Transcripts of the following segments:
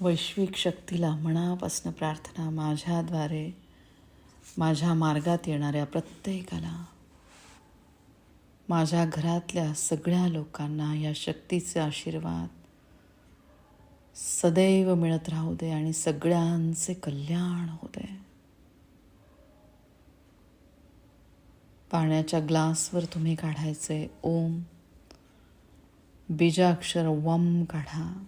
वैश्विक शक्तीला मनापासून प्रार्थना माझ्याद्वारे माझ्या मार्गात येणाऱ्या प्रत्येकाला माझ्या घरातल्या सगळ्या लोकांना या शक्तीचे आशीर्वाद सदैव मिळत राहू दे आणि सगळ्यांचे कल्याण होऊ दे. पाण्याच्या ग्लासवर तुम्ही काढायचे ओम. बीजाक्षर वम काढा.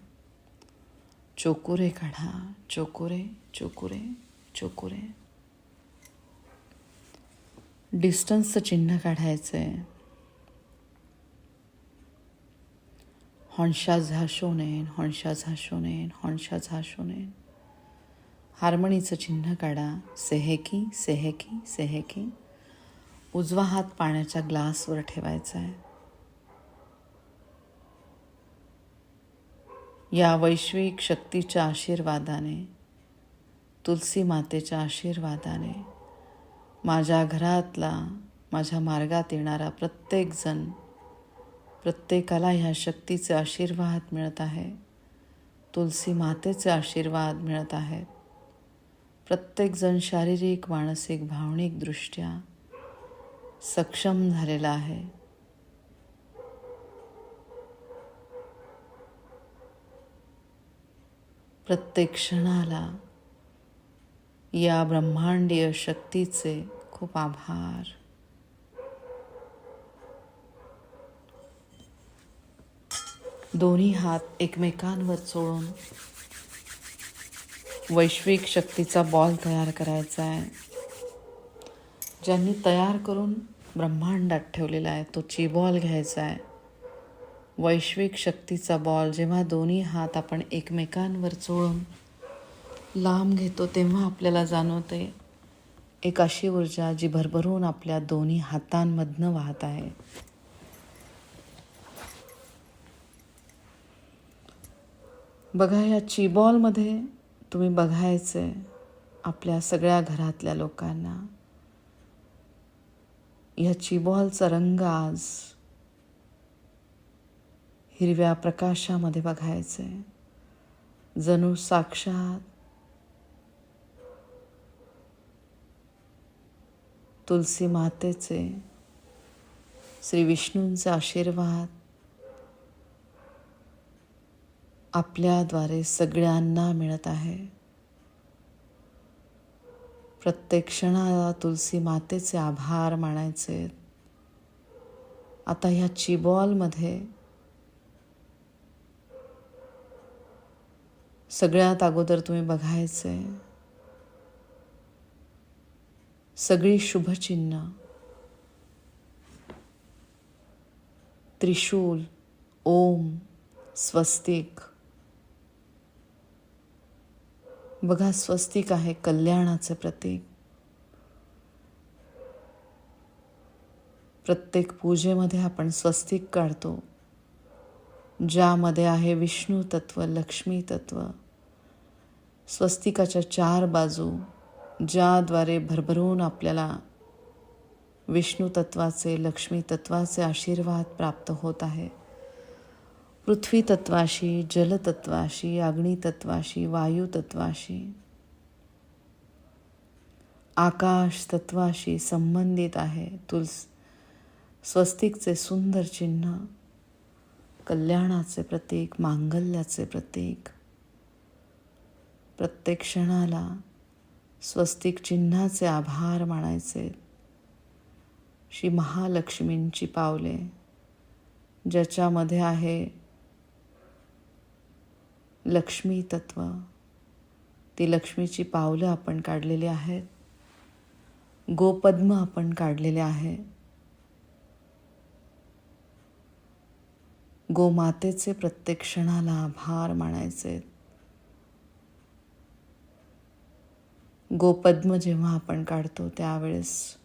चोकुरे काढा. चोकुरे चोकुरे चोकुरे. डिस्टन्सचं चिन्ह काढायचं आहे हॉन्शा झाशोनेन हॉन्शा झाशोनेन हॉन्शा झाशोनेन हार्मणीचं चिन्ह काढा. सेहेकी सेहेकी सेहेकी. उजवा हात पाण्याच्या ग्लासवर ठेवायचा आहे या वैश्विक शक्तीच्या आशीर्वादाने तुलसी मातेच्या आशीर्वादाने माझ्या घरातला माझ्या मार्गात येणारा प्रत्येकजण प्रत्येकाला ह्या शक्तीचे आशीर्वाद मिळत आहे तुलसी मातेचे आशीर्वाद मिळत आहेत. प्रत्येकजण शारीरिक मानसिक भावनिकदृष्ट्या सक्षम झालेला आहे. प्रत्येक क्षणाला या ब्रह्मांडीय शक्तीचे खूप आभार. दोन्ही हात एकमेकांवर चोळून वैश्विक शक्तीचा बॉल तयार करायचा आहे. ज्यांनी तयार करून ब्रह्मांडात ठेवलेला आहे तो चिबॉल घ्यायचा आहे. वैश्विक शक्तीचा बॉल जेव्हा दोन्ही हात आपण एकमेकांवर चोळून लांब घेतो तेव्हा आपल्याला जाणवते एक अशी ऊर्जा जी भरभरून आपल्या दोन्ही हातांमधनं वाहत आहे. बघा या चिबॉलमध्ये तुम्ही बघायचे आपल्या सगळ्या घरातल्या लोकांना. या चिबॉलचा रंग आज हिरव्या प्रकाशामध्ये बघायचे जणू साक्षात तुलसी मातेचे श्री विष्णूंचे आशीर्वाद आपल्याद्वारे सगळ्यांना मिळत आहे. प्रत्येक क्षणाला तुलसी मातेचे आभार मानायचे. आता ह्या चिबॉलमध्ये सगळ्यात अगोदर तुम्ही बघायचे सगळी शुभचिन्ह त्रिशूल ओम स्वस्तिक. बघा स्वस्तिक आहे कल्याणाचं प्रतीक. प्रत्येक पूजेमध्ये आपण स्वस्तिक काढतो. ज्यामध्ये आहे विष्णू तत्व लक्ष्मी तत्व. स्वस्तिकाच्या चार बाजू ज्याद्वारे भरभरून आपल्याला विष्णू तत्वाचे लक्ष्मी तत्वाचे आशीर्वाद प्राप्त होत आहे. पृथ्वी तत्वाशी जलतत्वाशी अग्नितत्वाशी वायुतत्वाशी आकाश तत्वाशी संबंधित आहे तुलस स्वस्तिकचे सुंदर चिन्ह. कल्याणाचे प्रतीक मांगल्याचे प्रतीक. प्रत्येक क्षणाला स्वस्तिक चिन्हाचे आभार मानायचे. श्री महालक्ष्मींची पावले. ज्याच्यामध्ये आहे लक्ष्मी तत्व. ती लक्ष्मीची पावलं आपण काढलेली आहेत. गोपद्म आपण काढलेले आहे. गोमातेचे प्रत्येक क्षणाला आभार मानायचे. गोपद्म जेव्हा आपण काढतो त्यावेळेस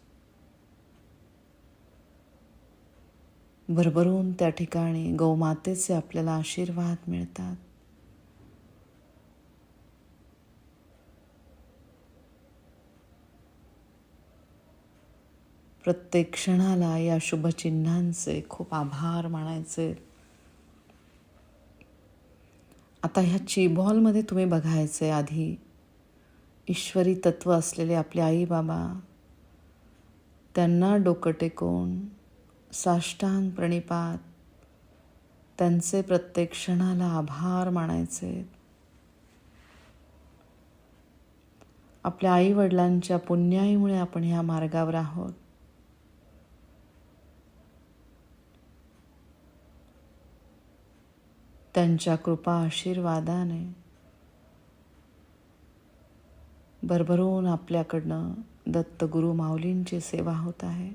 भरभरून त्या ठिकाणी गौमातेचे आपल्याला आशीर्वाद मिळतात. प्रत्येक क्षणाला या शुभचिन्हांचे खूप आभार मानायचे. आता ह्या चिबॉलमध्ये तुम्ही बघायचं आहे आधी. ईश्वरी तत्व असलेले आपले आई बाबा त्यांना डोकं टेकून साष्टांग प्रणिपात त्यांचे प्रत्येक क्षणाला आभार मानायचे. आपल्या आई वडिलांच्या पुण्याईमुळे आपण ह्या मार्गावर आहोत. त्यांच्या कृपा आशीर्वादाने भरभरून आपल्याकडनं दत्तगुरु माऊलींची सेवा होत आहे.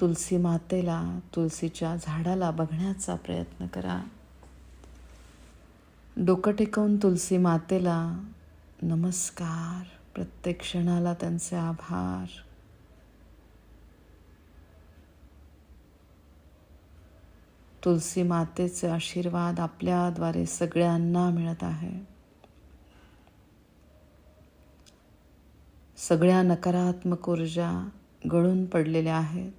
तुलसी मातेला तुलसीच्या झाडाला बघण्याचा प्रयत्न करा. डोकं टेकवून तुलसी मातेला नमस्कार. प्रत्येक क्षणाला त्यांचे आभार. तुलसी मातेचे आशीर्वाद आपल्याद्वारे सगळ्यांना मिळत आहे. सगळ्या नकारात्मक ऊर्जा गळून पडलेल्या आहेत.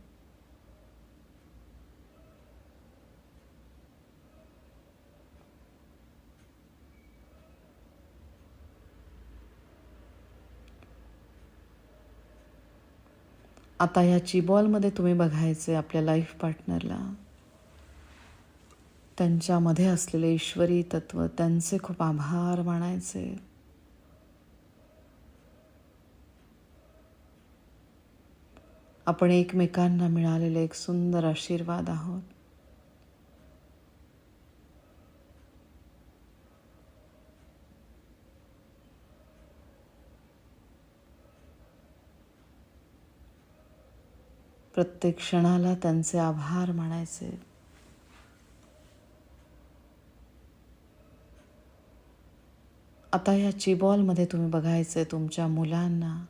आता ह्या चिबॉलमध्ये तुम्ही बघायचे आपल्या लाईफ पार्टनरला त्यांच्यामध्ये असलेले ईश्वरी तत्व त्यांचे खूप आभार मानायचे. आपण एकमेकांना मिळालेले एक सुंदर आशीर्वाद आहोत. प्रत्येक क्षणाला त्यांचे आभार मानायचे. आता या चिबॉलमध्ये तुम्ही बघायचं तुमच्या मुलांना.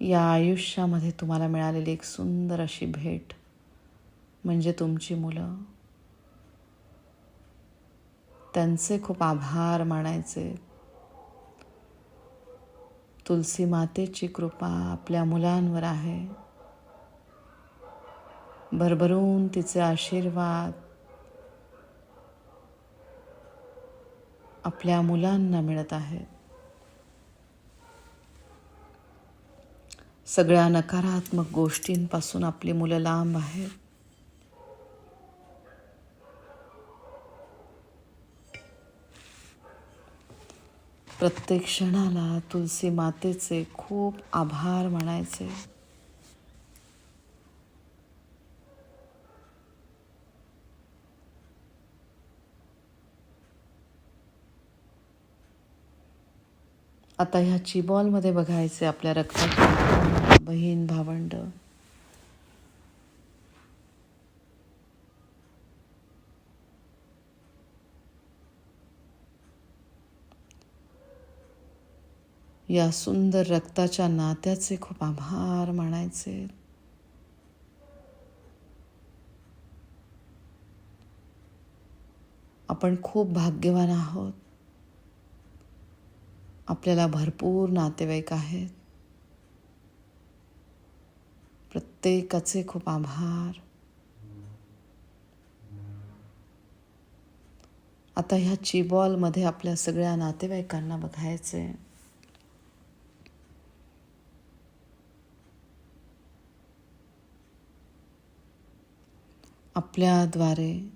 या आयुष्यामध्ये तुम्हाला मिळालेली एक सुंदर अशी भेट म्हणजे तुमची मुलं. त्यांचे खूप आभार मानायचे. तुलसी मातेची कृपा आपल्या मुलांवर आहे. भरभरून तिचे आशीर्वाद आपल्या मुलांना मिळत आहेत सगळ्या नकारात्मक गोष्टींपासून आपली मुलं लांब आहेत. प्रत्येक क्षणाला तुलसी मातेचे खूप आभार मानायचे आता ह्या चिबॉलमध्ये बघायचे आपल्या रक्ताची. बहीण भावंड. या सुंदर रक्ताच्या नात्याचे खूप आभार मानायचे. आपण खूप भाग्यवान आहोत. आपल्याला भरपूर नातेवाईक आहेत. प्रत्येकाचे खूप आभार. आता ह्या चिबॉलमध्ये आपल्या सगळ्या नातेवाईकांना बघायचे. आपल्याद्वारे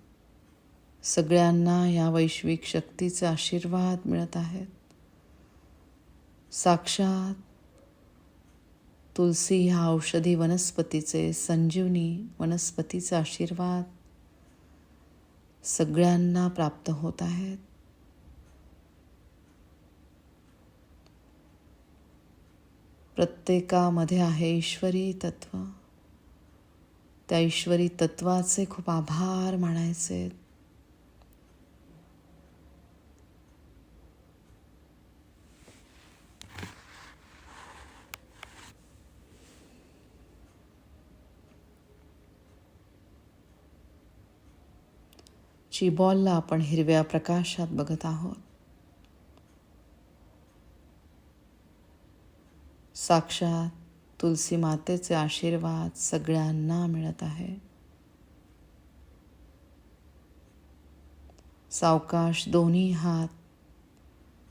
सगळ्यांना या वैश्विक शक्तीचे आशीर्वाद मिळत आहेत. साक्षात तुलसी ह्या औषधी वनस्पतीचे संजीवनी वनस्पतीचे आशीर्वाद सगळ्यांना प्राप्त होत आहेत. प्रत्येकामध्ये आहे ईश्वरी तत्व. त्या ईश्वरी तत्वाचे खूप आभार मानायचे ची बॉलला आपण हिरव्या प्रकाशात बघत आहोत. साक्षात तुलसी मातेचे आशीर्वाद सगळ्यांना मिळत आहे. सावकाश दोन्ही हात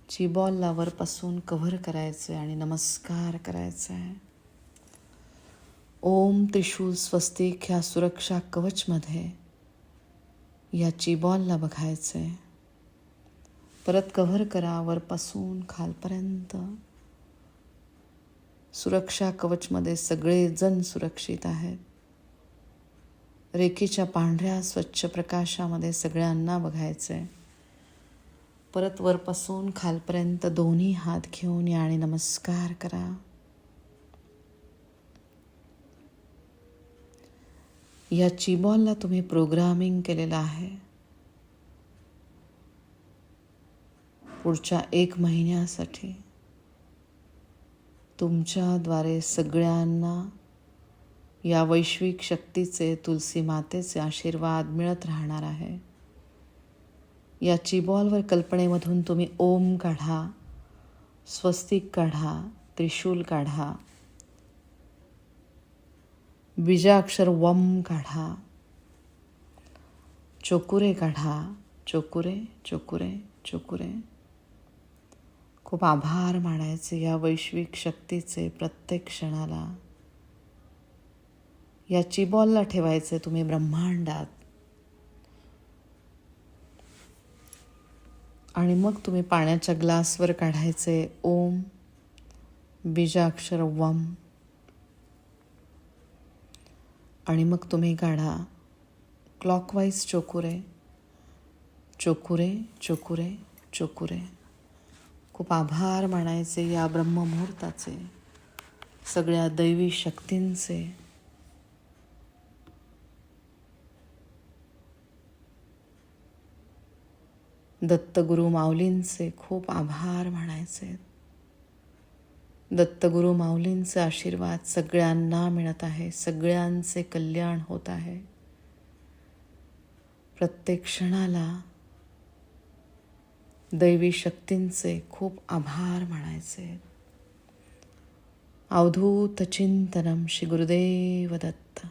ची बॉलला वरपासून कव्हर करायचे आणि नमस्कार करायचा. आहे ओम त्रिशूल स्वस्तिक ह्या सुरक्षा कवचमध्ये या चिबॉलला बघायचं आहे परत कव्हर करा वरपासून खालपर्यंत. सुरक्षा कवचमध्ये सगळेजण सुरक्षित आहेत. रेखीच्या पांढऱ्या स्वच्छ प्रकाशामध्ये सगळ्यांना बघायचं आहे परत वरपासून खालपर्यंत दोन्ही हात घेऊन या आणि नमस्कार करा. या चिबॉलला तुम्ही प्रोग्रामिंग केलेलं आहे. पुढच्या एक महिन्यासाठी तुमच्याद्वारे सगळ्यांना या वैश्विक शक्तीचे तुलसी मातेचे आशीर्वाद मिळत राहणार आहे. या चिबॉलवर कल्पनेमधून तुम्ही ओम काढा स्वस्तिक काढा त्रिशूल काढा बीजाक्षर वम काढा. चोकुरे काढा. चोकुरे चोकुरे चोकुरे. खूप आभार मानायचे या वैश्विक शक्तीचे प्रत्येक क्षणाला. या चिबॉलला ठेवायचे तुम्ही ब्रह्मांडात. आणि मग तुम्ही पाण्याच्या ग्लासवर काढायचे ओम बीजाक्षर वम. आणि मग काढा काढा क्लॉकवाईज चोकुरे. चोकुरे चोकुरे चोकुरे. खूप आभार मानायचे या ब्रह्ममुहूर्ताचे. सगळ्या दैवी शक्तींचे. दत्तगुरु माऊलींचे खूप आभार म्हणायचे दत्तगुरु माऊलींचे आशीर्वाद सगळ्यांना मिळत आहे. सगळ्यांचे कल्याण होत आहे. प्रत्येक क्षणाला दैवी शक्तींचे खूप आभार म्हणायचे अवधूत चिंतनम श्री गुरुदेव दत्त.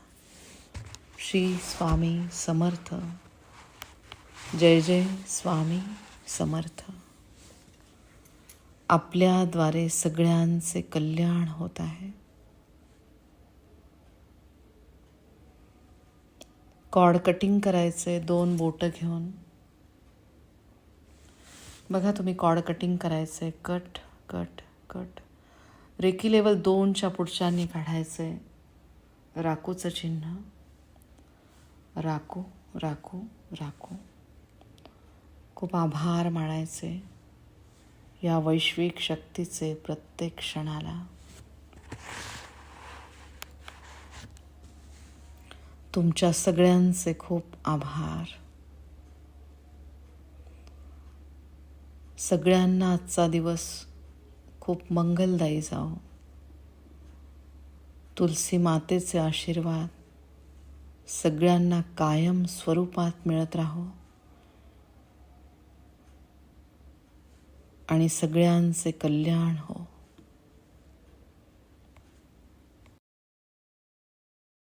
श्री स्वामी समर्थ. जय जय स्वामी समर्थ. आपल्याद्वारे सगळ्यांचे कल्याण होत आहे. कॉड कटिंग करायचे दोन बोटं घेऊन. बघा तुम्ही कॉड कटिंग करायचे cut cut cut. Reiki level दोनच्या पुढच्यांनी काढायचे. राखूचं चिन्ह. राखू राखू राखू. खूप आभार मानायचे. या वैश्विक शक्तीचे प्रत्येक क्षणाला. तुमच्या सगळ्यांचे खूप आभार. सगळ्यांना आजचा दिवस खूप मंगलदायी जाओ तुलसी मातेचे आशीर्वाद सगळ्यांना कायम स्वरूपात मिळत राहो. आणि सगळ्यांचे कल्याण हो.